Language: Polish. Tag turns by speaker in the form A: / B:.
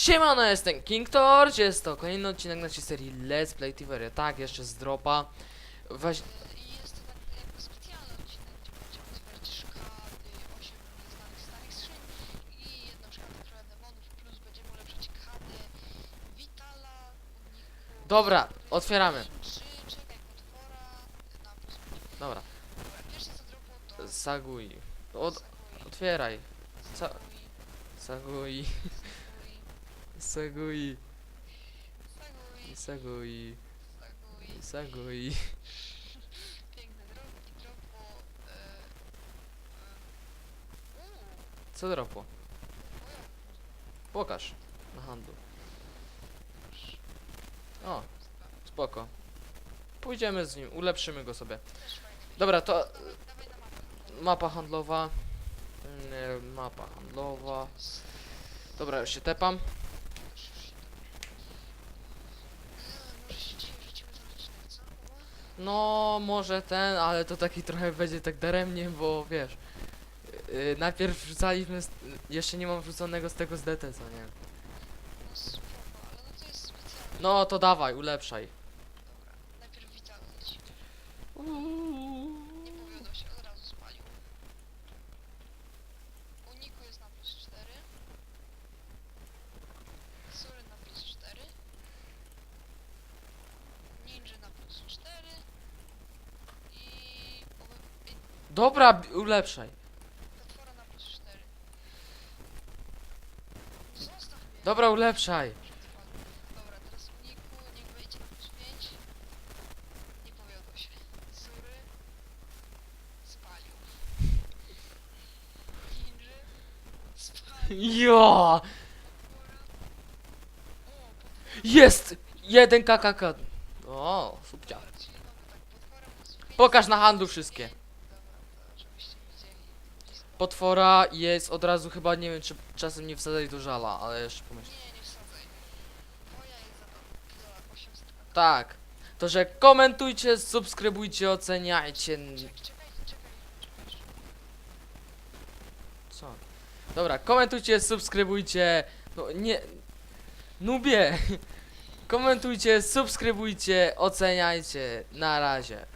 A: Siemano, jestem King Torch, jest to kolejny odcinek naszej serii Let's Play Tiveria. Tak, jeszcze z dropa. Weź...
B: Jest to tak jakby specjalny odcinek, gdzie będziemy otwierać szkady, 8 nieznanych starych skrzyń i jedną szkadę trochę demonów, plus będziemy ulepszać kadę, Vitala, Uniku,
A: Dobra, otwieramy.
B: Czekaj, potwora, na będzie.
A: Dobra,
B: pierwsze co dropło to
A: Sagui. Od...
B: Sagui,
A: Otwieraj. Sa...
B: Sagui,
A: Sagui.
B: Sagui,
A: Sagui.
B: Sagui,
A: Sagui.
B: Sagui.
A: Sagui.
B: Piękny drop i dropło... E, e,
A: Co dropło?
B: moja
A: Pokaż. Na handlu. O, spoko. Pójdziemy z nim, ulepszymy go sobie. Dobra, to
B: mapę.
A: mapa handlowa. Mapa handlowa. Dobra, już się tepam.
B: Może się dzieje, że ci odcinek, co?
A: No, może ten, ale to taki trochę będzie tak daremnie, bo wiesz. Yy, najpierw wrzucaliśmy. Z, jeszcze nie mam wrzuconego z tego z DT, co nie?
B: No spoko, ale no to jest specjalne.
A: No to dawaj, ulepszaj.
B: Dobra, najpierw witalny leci. Nie powiodał się, od razu spalił. Uniku jest na plus 4. Sury na plus 4. Ninja na plus 4. I... powe- i
A: Dobra, b- ulepszaj.
B: Potwora na plus 4. Zostaw mnie.
A: Dobra, ulepszaj.
B: Dobra, teraz uniku, niech wejdzie na plus 5. Nie powiodło się. Sury. Spalił. Ninja. Spalił.
A: Jo!
B: Potwora. O, potwora.
A: Jest! Jeden KKK. O, subcia.
B: Tak, potwora plus 5.
A: Pokaż na handlu wszystkie.
B: Dobra, to żebyście widzieli. blisko.
A: Potwora jest od razu chyba, nie wiem czy czasem nie wsadzać do żala, ale jeszcze pomyśl.
B: Nie, nie wsadzaj. Moja jest za to za 800 kg.
A: Tak. To, że komentujcie, subskrybujcie, oceniajcie.
B: Czekaj, czekaj, czekaj. czekaj.
A: Co? Dobra, komentujcie, subskrybujcie. No nie. Nubie. Komentujcie, subskrybujcie, oceniajcie. Na razie.